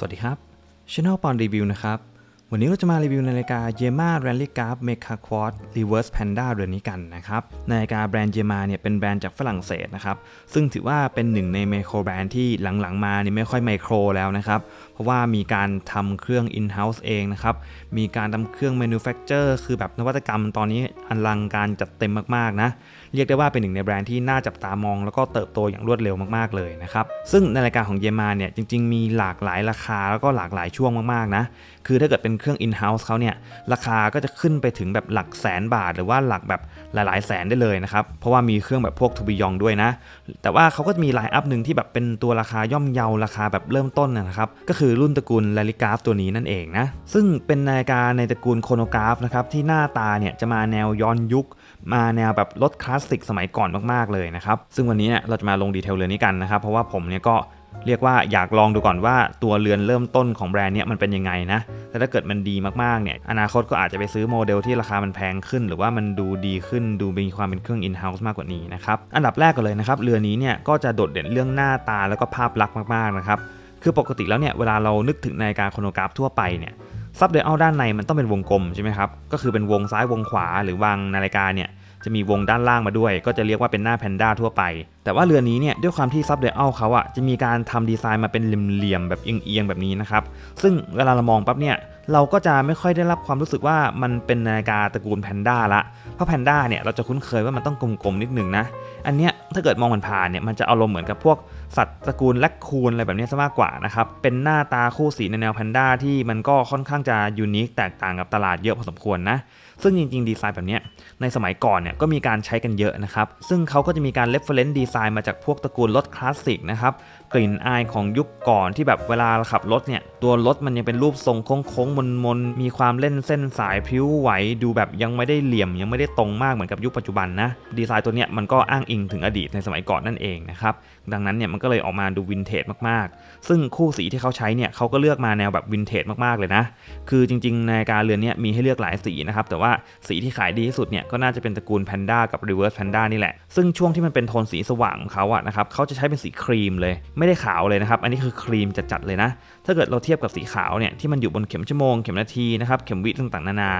สวัสดีครับช anel ปอนรีวิวนะครับ วันนี้เราจะมารีวิวนาฬิกา Yema Rally g r a p Mecha Quad Reverse Panda เรือนนี้กันนะครับ นาฬิกาแบรนด์ Yema เนี่ยเป็นแบรนด์จากฝรั่งเศสนะครับ ซึ่งถือว่าเป็นหนึ่งในไมโครแบรนด์ที่หลังๆมานี่ไม่ค่อยไมโครแล้วนะครับ เพราะว่ามีการทำเครื่อง in-house เองนะครับ มีการทำเครื่อง manufacture คือแบบนวัตกรรมตอนนี้อลังการจัดเต็มมากๆนะ เรียกได้ว่าเป็นหนึ่งในแบรนด์ที่น่าจับตามอง แล้วก็เติบโตอย่างรวดเร็วมากๆเลยนะครับ ซึ่งนาฬิกาของเยมาเนี่ยจริง ๆ มีหลากหลายราคาแล้วก็หลากหลายช่วงมากๆนะ คือถ้าเกิดเป็นเครื่อง in-house เขาเนี่ยราคาก็จะขึ้นไปถึงแบบหลักแสนบาท หรือว่าหลักแบบหลายๆ แสนได้เลยนะครับ เพราะว่ามีเครื่องแบบพวกทูบิยองด้วยนะ แต่ว่าเขาก็จะมีไลน์อัพหนึ่งที่แบบเป็นตัวราคาย่อมเยาราคาแบบเริ่มต้นนะครับก็คือรุ่นตระกูลลาลิกราฟตัวนี้นั่นเองนะซึ่งเป็นนาฬิกาในตระกูลโคโนกราฟนะครับที่หน้าตาเนี่ยจะมาแนวย้อนยุค มาแนวแบบรถคลาสสิกสมัยก่อนมากๆเลยนะครับซึ่งวันนี้เนี่ยเราจะมาลงดีเทลเรื่อนนี้กันนะครับเพราะว่าผมเนี่ยก็ เรียกว่าอยากลองดูก่อนว่าตัวเรือนเริ่มต้นของแบรนด์เนี่ยมันเป็นยังไงนะแต่ถ้าเกิดมันดีมากๆเนี่ยอนาคตก็อาจจะไปซื้อโมเดลที่ราคามันแพงขึ้น หรือว่ามันดูดีขึ้นดูมีความเป็นเครื่อง in-house มากกว่านี้นะครับอันดับแรกกันเลยนะครับเรือนนี้เนี่ยก็จะโดดเด่นเรื่องหน้าตาแล้วก็ภาพลักษณ์มากๆนะครับคือปกติแล้วเนี่ยเวลาเรานึกถึงนาฬิกาโครโนกราฟทั่วไปเนี่ยซับเดลด้านในมันต้องเป็นวงกลมใช่ไหมครับก็คือเป็นวงซ้ายวงขวาหรือวางนาฬิกาเนี่ย จะมีวงด้านล่างมาด้วย ก็จะเรียกว่าเป็นหน้าแพนด้าทั่วไป แต่ว่าเรือนี้เนี่ยด้วยความที่ซับเดลเขาอะจะมีการทำดีไซน์มาเป็นเหลี่ยมๆแบบเอียงๆแบบนี้นะครับ ซึ่งเวลาเรามองปั๊บเนี่ยเราก็จะไม่ค่อยได้รับความรู้สึกว่ามันเป็นนาฬิกาตระกูลแพนด้าละ เพราะแพนด้าเนี่ยเราจะคุ้นเคยว่ามันต้องกลมๆนิดหนึ่งนะ อันเนี้ยถ้าเกิดมองผ่านๆเนี่ยมันจะอารมณ์เหมือนกับพวกสัตว์ตระกูลแลคคูนอะไรแบบนี้ซะมากกว่านะครับ เป็นหน้าตาคู่สีในแนวแพนด้าที่มันก็ค่อนข้างจะยูนิคแตกต่างกับตลาดเยอะพอสมควรนะ ซึ่งจริง ๆ ดีไซน์แบบนี้ในสมัยก่อนเนี่ยก็มีการใช้กันเยอะนะครับ ซึ่งเขาก็จะมีการ reference ดีไซน์มาจากพวกตระกูลรถคลาสสิกนะครับ กลิ่นอายของยุคก่อนที่แบบเวลาขับรถเนี่ย ตัวรถมันยังเป็นรูปทรงโค้งๆมนๆ มีความเล่นเส้นสายพริ้วไหว ดูแบบยังไม่ได้เหลี่ยม ยังไม่ได้ตรงมากเหมือนกับยุคปัจจุบันนะ ดีไซน์ตัวเนี้ยมันก็อ้างอิงถึงอดีตในสมัยก่อนนั่นเองนะครับ ดังนั้นเนี่ยมันก็เลยออกมาดูวินเทจมากๆ ซึ่งคู่สีที่เขาใช้เนี่ยเขาก็เลือกมาแนวแบบวินเทจมากๆเลยนะ คือจริง ๆ ในการเรือนเนี้ยมีให้เลือกหลายสีนะครับ แต่ว่าสีที่ขายดีที่สุดเนี่ยก็น่าจะเป็นตระกูลแพนด้ากับ Reverse Panda นี่แหละ ซึ่งช่วงที่มันเป็นโทนสีสว่างของเขาอะนะครับเขาจะใช้เป็นสีครีมเลย ไม่ได้ขาวเลยนะครับ อันนี้คือครีมจัดๆเลยนะ ถ้าเกิดเราเทียบกับสีขาวเนี่ยที่มันอยู่บนเข็มชั่วโมงเข็มนาทีนะครับเข็มวิต่างๆนานา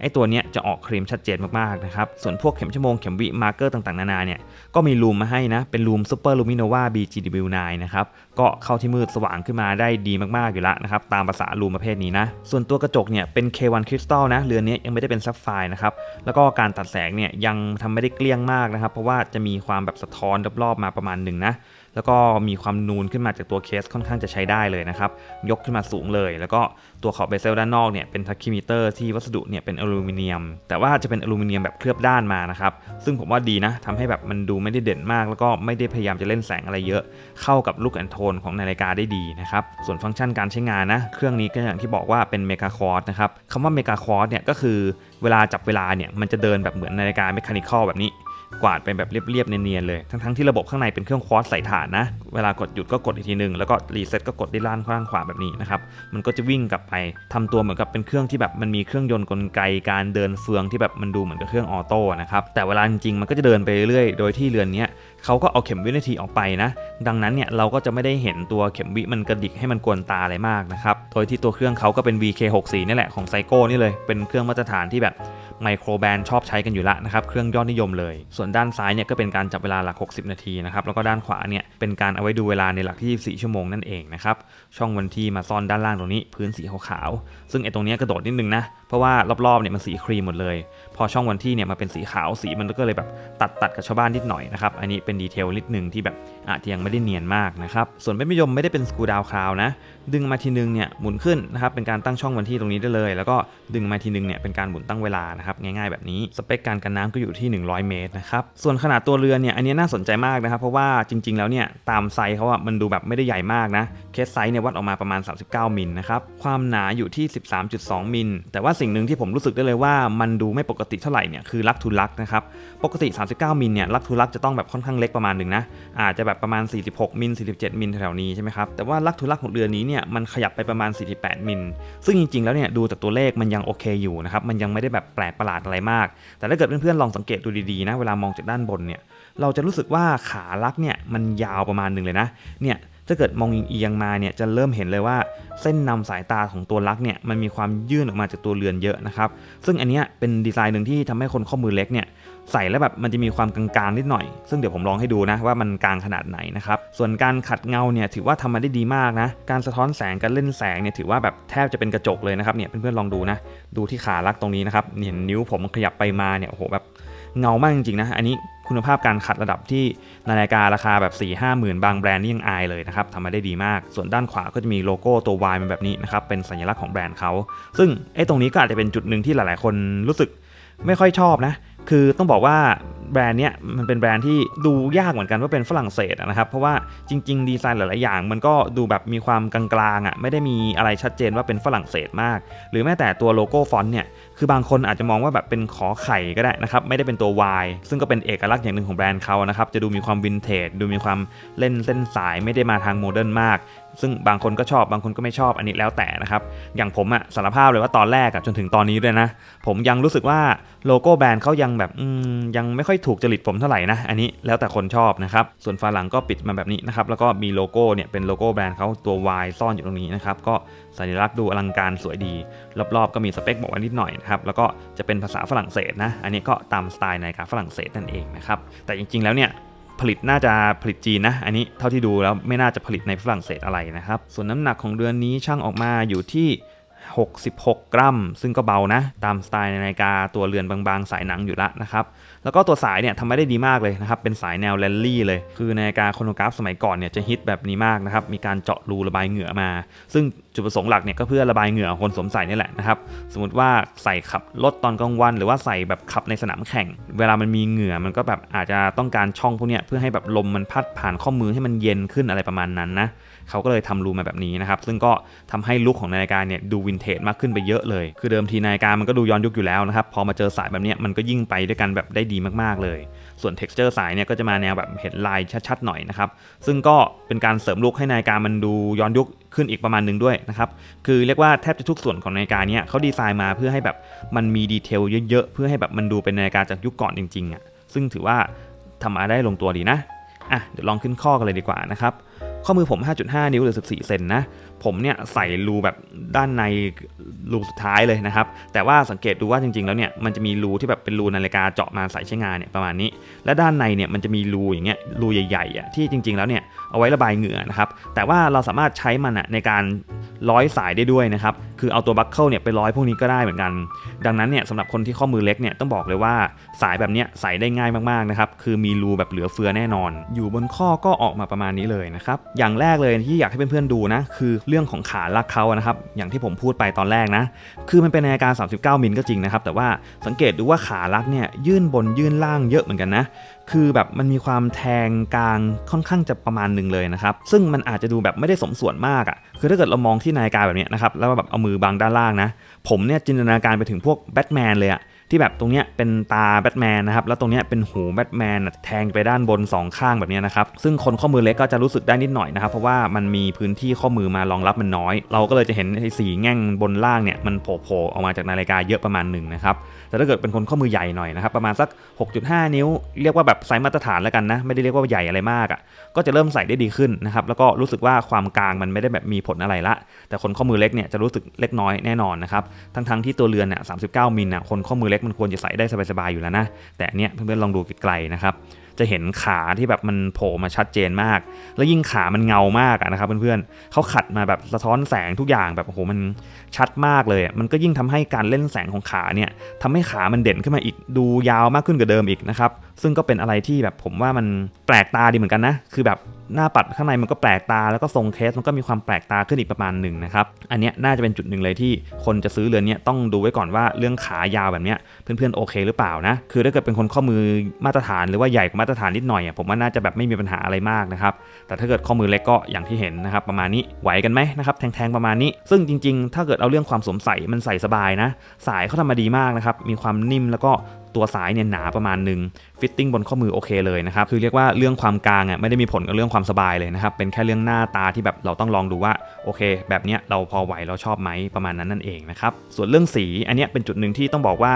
ไอ้ตัวเนี้ยจะออกครีมชัดเจนมากๆนะครับส่วนพวกเข็มชั่วโมงเข็มวิมาร์เกอร์ต่างๆนานาเนี่ยก็มีลูมมาให้นะเป็นลูม Super Luminova BGW9 นะครับก็เข้าที่มืดสว่างขึ้นมาได้ดีมากๆอยู่แล้วนะครับตามภาษาลูมประเภทนี้นะส่วนตัวกระจกเนี่ยเป็น K1 Crystal นะเรือนนี้ยังไม่ได้เป็นซับไฟนะครับ แล้วก็การตัดแสงเนี่ยยังทำไม่ได้เกลี้ยงมากนะครับ เพราะว่าจะมีความแบบสะท้อนรอบๆมาประมาณหนึ่งนะ แล้วก็มีความนูนขึ้นมาจากตัวเคสค่อนข้างจะใช้ได้เลยนะครับ ยกขึ้นมาสูงเลย แล้วก็ตัวขอบเบเซลด้านนอกเนี่ยเป็นทักคิมิเตอร์ที่วัสดุเนี่ยเป็นอลูมิเนียม แต่ว่าจะเป็นอลูมิเนียมแบบเคลือบด้านมานะครับ ซึ่งผมว่าดีนะทำให้แบบมันดูไม่ได้เด่นมาก แล้วก็ไม่ได้พยายามจะเล่นแสงอะไรเยอะ เข้ากับลุคแอนโทนของนาฬิกาได้ดีนะครับ ส่วนฟังก์ชันการใช้งานนะ เครื่องนี้ก็อย่างที่บอกว่าเป็นเมกาคอร์ดนะครับคำว่าเมกาคอร์ดเนี่ยก็คือเวลาจับเวลาเนี่ยมันจะเดินแบบเหมือนนาฬิกาเมคานิคอลแบบนี้ กวาดไปแบบเรียบๆเนียนๆเลย ทั้งๆที่ระบบข้างในเป็นเครื่องควอตใส่ฐานนะ เวลากดหยุดก็กดอีกทีหนึ่งแล้วก็รีเซ็ตก็กดที่ล่างข้างขวาแบบนี้นะครับ มันก็จะวิ่งกลับไปทำตัวเหมือนกับเป็นเครื่องที่แบบมันมีเครื่องยนต์กลไกการเดินเฟืองที่แบบมันดูเหมือนกับเครื่องออโต้นะครับ แต่เวลาจริงๆมันก็จะเดินไปเรื่อยๆ โดยที่เรือนนี้เขาก็เอาเข็มวินาทีออกไปนะ ดังนั้นเนี่ยเราก็จะไม่ได้เห็นตัวเข็มวิมันกระดิกให้มันกวนตาอะไรมากนะครับ โดยที่ตัวเครื่องเขาก็เป็น VK64 นี่แหละของไซโก้นี่เลย เป็นเครื่องมาตรฐานที่แบบไมโครแบนชอบใช้กันอยู่ละนะครับ เครื่องยอดนิยมเลย ส่วนด้านซ้ายเนี่ยก็เป็นการจับเวลาหลัก 60 นาทีนะครับ แล้วก็ด้านขวาเนี่ยเป็นการเอาไว้ดูเวลาในหลักที่ 24 ชั่วโมงนั่นเองนะครับ ช่องวันที่มาซ่อนด้านล่างตรงนี้พื้นสีขาวๆ ซึ่งไอ้ตรงนี้กระโดดนิดนึงนะ เพราะว่ารอบๆเนี่ยมันสีครีมหมดเลย พอช่องวันที่เนี่ยมาเป็นสีขาวสีมันก็เลยแบบตัดตัดกับชาวบ้านนิดหน่อยนะครับ อันนี้เป็นดีเทลนิดนึงที่แบบอาจจะยังไม่ได้เนียนมากนะครับ ส่วนเป็นนิยมไม่ได้เป็นสกูดาวคราวนะ ดึงมาทีนึงเนี่ยหมุนขึ้นนะครับเป็นการตั้งช่องวันที่ตรงนี้ได้เลย แล้วก็ดึงมาทีนึงเนี่ยเป็นการหมุนตั้งเวลานะครับง่ายๆแบบนี้สเปคการกันน้ำก็อยู่ที่ 100 เมตรนะครับส่วนขนาดตัวเรือนเนี่ยอันนี้น่าสนใจมากนะครับ เพราะว่าจริง ๆ แล้วเนี่ยตามไซส์เขาอะมันดูแบบไม่ได้ใหญ่มากนะเคสไซส์เนี่ยวัดออกมาประมาณ 39มิลนะครับความหนาอยู่ที่ 13.2มิลแต่ว่าสิ่งหนึ่งที่ผมรู้สึกได้เลยว่ามันดูไม่ปกติเท่าไหร่เนี่ยคือลักทูลักนะครับปกติ 39 มิลเนี่ยลักทูลักจะต้องแบบค่อนข้างเล็กประมาณหนึ่งนะอาจจะแบบประมาณ 46 มิล 47 มิลแถวๆนี้ใช่ไหมครับแต่ว่าลักทูลักของเรือนนี้เนี่ยมันขยับไปประมาณ 48 มิล ซึ่งจริงๆแล้วเนี่ยดูจากตัวเลขมันยังโอเคอยู่นะครับมันยังไม่ได้แบบแปลกประหลาดอะไรมาก แต่ถ้าเกิดเพื่อนๆลองสังเกตดูดีๆนะเวลามองจากด้านบนเนี่ยเราจะรู้สึกว่าขาลักเนี่ยมันยาวประมาณหนึ่งเลยนะเนี่ย ถ้าเกิดมองเอียงมาเนี่ยจะเริ่มเห็นเลยว่าเส้นนำสายตาของตัวลักเนี่ยมันมีความยื่นออกมาจากตัวเรือนเยอะนะครับ ซึ่งอันนี้เป็นดีไซน์หนึ่งที่ทำให้คนข้อมือเล็กเนี่ยใส่แล้วแบบมันจะมีความกลางๆนิดหน่อย ซึ่งเดี๋ยวผมลองให้ดูนะว่ามันกลางขนาดไหนนะครับ ส่วนการขัดเงาเนี่ยถือว่าทำมาได้ดีมากนะ การสะท้อนแสงการเล่นแสงเนี่ยถือว่าแบบแทบจะเป็นกระจกเลยนะครับเนี่ยเพื่อนๆลองดูนะ ดูที่ขาลักตรงนี้นะครับเห็นนิ้วผมขยับไปมาเนี่ยโอ้โหแบบ เงามากจริงๆนะอันนี้คุณภาพการขัดระดับที่นาฬิการาคาแบบ 4 5หมื่นบางแบรนด์นี่ยังอายเลยนะครับทำมาได้ดีมาก ส่วนด้านขวาก็จะมีโลโก้ตัว Y มันแบบนี้นะครับ เป็นสัญลักษณ์ของแบรนด์เขา ซึ่งไอ้ตรงนี้ก็อาจจะเป็นจุดหนึ่งที่หลายๆ คนรู้สึกไม่ค่อยชอบนะ คือต้องบอกว่าแบรนด์เนี้ยมันเป็นแบรนด์ที่ดูยากเหมือนกันว่าเป็นฝรั่งเศสนะครับเพราะว่าจริง ๆ ดีไซน์หลาย ๆ อย่าง มันก็ดูแบบมีความกลางๆอะไม่ได้มีอะไรชัดเจนว่าเป็นฝรั่งเศสมาก หรือแม้แต่ตัวโลโก้ฟอนต์เนี่ยคือบางคนอาจจะมองว่าแบบเป็นขอไข่ก็ได้นะครับไม่ได้เป็นตัว Y ซึ่งก็เป็นเอกลักษณ์อย่างหนึ่งของแบรนด์เขานะครับจะดูมีความวินเทจดูมีความเล่นเส้นสายไม่ได้มาทางโมเดิร์นมาก ซึ่งบางคนก็ชอบบางคนก็ไม่ชอบอันนี้แล้วแต่นะครับอย่างผมอะสารภาพเลยว่าตอนแรกอะจนถึงตอนนี้ด้วยนะ ผมยังรู้สึกว่าโลโก้แบรนด์เขายังแบบยังไม่ค่อยถูกจริตผมเท่าไหร่นะ อันนี้แล้วแต่คนชอบนะครับ ส่วนฝาหลังก็ปิดมาแบบนี้นะครับ แล้วก็มีโลโก้เนี่ยเป็นโลโก้แบรนด์เขาตัว Y ซ่อนอยู่ตรงนี้นะครับ ก็สัญลักษณ์ดูอลังการสวยดี รอบๆ ก็มีสเปคบอกไว้นิดหน่อยนะครับ แล้วก็จะเป็นภาษาฝรั่งเศสนะ อันนี้ก็ตามสไตล์ในการฝรั่งเศสนั่นเองนะครับ แต่จริงๆ แล้วเนี่ยผลิตน่าจะผลิตจีนนะ อันนี้เท่าที่ดูแล้วไม่น่าจะผลิตในฝรั่งเศสอะไรนะครับ ส่วนน้ำหนักของเรือนนี้ช่างออกมาอยู่ที่ 66 กรัม ซึ่งก็เบานะ ตามสไตล์นนาฬิกาตัวเรือนบางๆ สายหนังอยู่ละนะครับ แล้วก็ตัวสายเนี่ยทำไม่ได้ดีมากเลยนะครับ เป็นสายแนวแรลลี่เลย คือนาฬิกาโครโนกราฟสมัยก่อนเนี่ยจะฮิตแบบนี้มากนะครับ มีการเจาะรูระบายเหงื่อมา ซึ่ง จุดประสงค์หลักเนี่ยก็เพื่อระบายเหงื่อคนสวมใส่นี่แหละนะครับ สมมติว่าใส่ขับรถตอนกลางวัน หรือว่าใส่แบบขับในสนามแข่ง เวลามันมีเหงื่อมันก็แบบอาจจะต้องการช่องพวกเนี้ยเพื่อให้แบบลมมันพัดผ่านข้อมือให้มันเย็นขึ้นอะไรประมาณนั้นนะเขาก็เลยทำรูมาแบบนี้นะครับ ซึ่งก็ทำให้ลุคของนาฬิกาเนี่ยดูวินเทจมากขึ้นไปเยอะเลย คือเดิมทีนาฬิกามันก็ดูย้อนยุคอยู่แล้วนะครับ พอมาเจอสายแบบเนี้ยมันก็ยิ่งไปด้วยกันแบบได้ดีมากๆเลย ส่วน texture สายเนี่ยก็จะมาแนวแบบเห็นลายชัดๆหน่อยนะครับ ซึ่งก็เป็นการเสริมลุคให้นาฬิกามันดูย้อนยุคขึ้นอีกประมาณหนึ่งด้วยนะครับ คือเรียกว่าแทบจะทุกส่วนของนาฬิกาเนี่ยเขาดีไซน์มาเพื่อให้แบบมันมีดีเทลเยอะๆ เพื่อให้แบบมันดูเป็นนาฬิกาจากยุคก่อนจริงๆอะ ซึ่งถือว่าทำมาได้ลงตัวดีนะ อะ เดี๋ยวลองขึ้นข้อกันเลยดีกว่านะครับ ข้อมือผม 5.5 นิ้วหรือ 14 เซนนะ ผมเนี่ยใส่รูแบบด้านในรูสุดท้ายเลยนะครับ แต่ว่าสังเกตดูว่าจริงๆแล้วเนี่ยมันจะมีรูที่แบบเป็นรูนาฬิกาเจาะมาใส่ใช้งานเนี่ยประมาณนี้ และด้านในเนี่ยมันจะมีรูอย่างเงี้ยรูใหญ่ๆอะที่จริงๆแล้วเนี่ยเอาไว้ระบายเหงื่อนะครับแต่ว่าเราสามารถใช้มันอะในการร้อยสายได้ด้วยนะครับคือเอาตัวบัคเกิลเนี่ยไปร้อยพวกนี้ก็ได้เหมือนกัน ดังนั้นเนี่ยสำหรับคนที่ข้อมือเล็กเนี่ยต้องบอกเลยว่าสายแบบเนี้ยใส่ได้ง่ายมากๆนะครับ คือมีรูแบบเหลือเฟือแน่นอน อยู่บนข้อก็ออกมาประมาณนี้เลยนะครับ อย่างแรกเลยที่อยากให้เพื่อนๆดูนะ คือเรื่องของขาลักเขานะครับ อย่างที่ผมพูดไปตอนแรกนะ คือมันเป็นนาฬิกา39 มิลก็จริงนะครับ แต่ว่าสังเกตดูว่าขาลักเนี่ยยื่นบนยื่นล่างเยอะเหมือนกันนะ คือแบบมันมีความแทงกลางค่อนข้างจะประมาณหนึ่งเลยนะครับ ซึ่งมันอาจจะดูแบบไม่ได้สมส่วนมากอะ่ะ คือถ้าเกิดเรามองที่นาฬิกาแบบนี้นะครับ แล้วแบบเอามือบังด้านล่างนะ ผมเนี่ยจินตนาการไปถึงพวกแบทแมนเลยอะที่แบบตรงเนี้ยเป็นตาแบทแมนนะครับ แล้วตรงเนี้ยเป็นหูแบทแมนแทงไปด้านบน 2 ข้างแบบนี้นะครับ ซึ่งคนข้อมือเล็กก็จะรู้สึกได้นิดหน่อยนะครับ เพราะว่ามันมีพื้นที่ข้อมือมารองรับมันน้อย เราก็เลยจะเห็นสีแง่งบนล่างเนี่ยมันโผล่ออกมาจากนาฬิกาเยอะประมาณหนึ่งนะครับ แต่ถ้าเกิดเป็นคนข้อมือใหญ่หน่อยนะครับประมาณสัก 6.5 นิ้ว เรียกว่าแบบไซส์มาตรฐานแล้วกันนะไม่ได้เรียกว่าใหญ่อะไรมากอะ่ะก็จะเริ่มใส่ได้ดีขึ้นนะครับแล้วก็รู้สึกว่าความกลางมันไม่ได้แบบมีผลอะไรละ แต่คนข้อมือเล็กเนี่ยจะรู้สึกเล็กน้อยแน่นอนนะครับทั้งๆที่ตัวเรือนเนี่ย39มิลน่ะคนข้อมือเล็กมันควรจะใส่ได้สบายๆอยู่แล้วนะแต่อันเนี่ยเพื่อนๆลองดูไกลๆนะครับ จะเห็นขาที่แบบมันโผล่มาชัดเจนมาก แล้วยิ่งขามันเงามากนะครับเพื่อนๆเขาขัดมาแบบสะท้อนแสงทุกอย่างแบบโอ้โหมันชัดมากเลย มันก็ยิ่งทำให้การเล่นแสงของขาเนี่ยทำให้ขามันเด่นขึ้นมาอีกดูยาวมากขึ้นกว่าเดิมอีกนะครับซึ่งก็เป็นอะไรที่แบบผมว่ามันแปลกตาดีเหมือนกันนะคือแบบ หน้าปัดข้างในมันก็แปลกตาแล้วก็ทรงเคสมันก็มีความแปลกตาขึ้นอีกประมาณหนึ่งนะครับอันนี้น่าจะเป็นจุดหนึ่งเลยที่คนจะซื้อเรือนนี้ต้องดูไว้ก่อนว่าเรื่องขายาวแบบนี้เพื่อนๆโอเคหรือเปล่านะคือถ้าเกิดเป็นคนข้อมือมาตรฐานหรือว่าใหญ่กว่ามาตรฐานนิดหน่อยอะผมว่าน่าจะแบบไม่มีปัญหาอะไรมากนะครับแต่ถ้าเกิดข้อมือเล็กก็อย่างที่เห็นนะครับประมาณนี้ไหวกันไหมนะครับแทงๆประมาณนี้ ซึ่งจริง ๆ ถ้าเกิดเอาเรื่องความสวมใส่มันใส่สบายนะ สายเขาทำมาดีมากนะครับมีความนิ่มแล้วก็ ตัวสายเนี่ยหนาประมาณหนึ่งฟิตติ้งบนข้อมือโอเคเลยนะครับคือเรียกว่าเรื่องความกลางอะไม่ได้มีผลกับเรื่องความสบายเลยนะครับเป็นแค่เรื่องหน้าตาที่แบบเราต้องลองดูว่าโอเค แบบเนี้ยเราพอไหวเราชอบไหมประมาณนั้นนั่นเองนะครับส่วนเรื่องสีอันเนี้ยเป็นจุดหนึ่งที่ต้องบอกว่า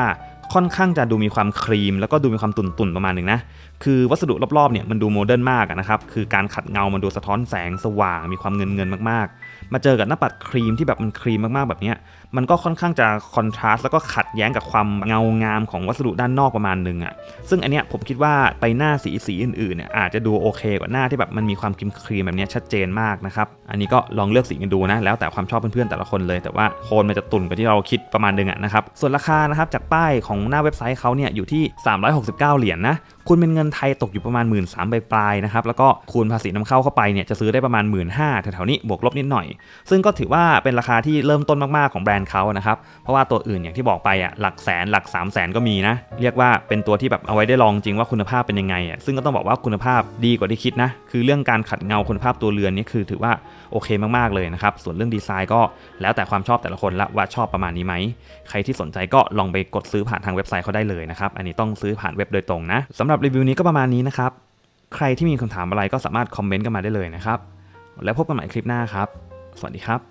ค่อนข้างจะดูมีความครีม แล้วก็ดูมีความตุ่นๆประมาณหนึ่งนะ คือวัสดุรอบๆเนี่ยมันดูโมเดิร์นมากนะครับ คือการขัดเงา มันดูสะท้อนแสงสว่าง มีความเงินเงินมากๆ มาเจอกับหน้าปัดครีมที่แบบมันครีมมากๆแบบเนี้ยมันก็ค่อนข้างจะคอนทราสต์แล้วก็ขัดแย้งกับความเงางามของวัสดุด้านนอกประมาณหนึ่งอะ่ะซึ่งอันเนี้ยผมคิดว่าไปหน้าสีสีอื่นๆเนี่ยอาจจะดูโอเคกว่าหน้าที่แบบมันมีความครีมครีมแบบนี้ชัดเจนมากนะครับอันนี้ก็ลองเลือกสีกันดูนะแล้วแต่ความชอบเพื่อนๆแต่ละคนเลย แต่ว่าโคนมันจะตุ่นกว่าที่เราคิดประมาณหนึงอะนะครับส่วนราคานะครับจากป้ายของหน้าเว็บไซต์เขาเนี่ยอยู่ที่ 369 เหรียญนะ คุณเป็นเงินไทยตกอยู่ประมาณ 1 3ื่นสปลายๆนะครับแล้วก็คูณภาษีนำเข้าเข้าไปเนี่ยจะซื้อได้ประมาณ 1 5ื่นแถวๆนี้บวกลบนิดหน่อย ซึ่งก็ถือว่าเป็นราคาที่เริ่มต้นมากๆของแบรนด์เขานะครับเพราะว่าตัวอื่นอย่างที่บอกไปอะหลักแสนหลัก3 0 0แสนก็มีนะเรียกว่าเป็นตัวที่แบบเอาไว้ได้ลองจริงว่าคุณภาพเป็นยังไงอะซึ่งก็ต้องบอกว่าคุณภาพดีกว่าที่คิดนะคือเรื่องการขัดเงาคุณภาพตัวเรือนนี่คือถือว่าโอเคมากๆเลยนะครับส่วนเรื่องดีไซน์ก็แล้วแต่ความชอบแต่ละคนละว่าชอบประมาณนี้ไหมใครที่สนใจก็ลองไปกดซื้อผ่านทางเว็บไซต์เขาได้เลยนะครับอันนี้ต้องซื้อผ่านเว็บโดยตรงนะสำหรับรีวิวนี้ก็ประมาณนี้นะครับ ใครที่มีคำถามอะไรก็สามารถคอมเมนต์กันมาได้เลยนะครับ แล้วพบกันใหม่คลิปหน้าครับ สวัสดีครับ